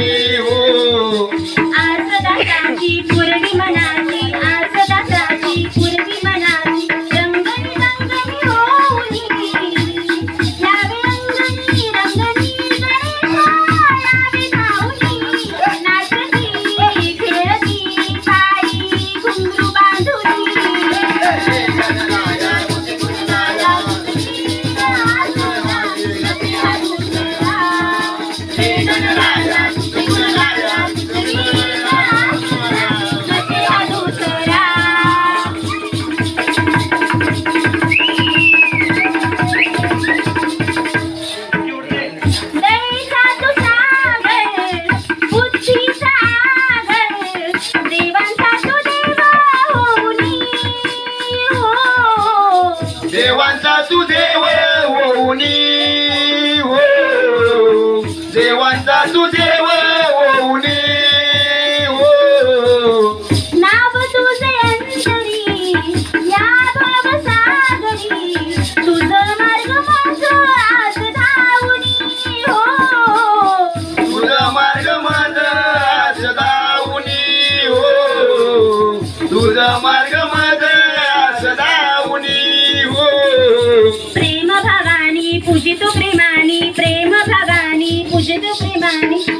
Amen. देवांचा तू देव ओऊनी हो. देवांचा तू देव ओऊनी हो. नाव तुझे अंतरी या भव सागरी तुझा मार्ग माझा आज धावनी. हो. तुझा मार्ग माझा आज धावनी. हो. तुझा मार्ग 对吧？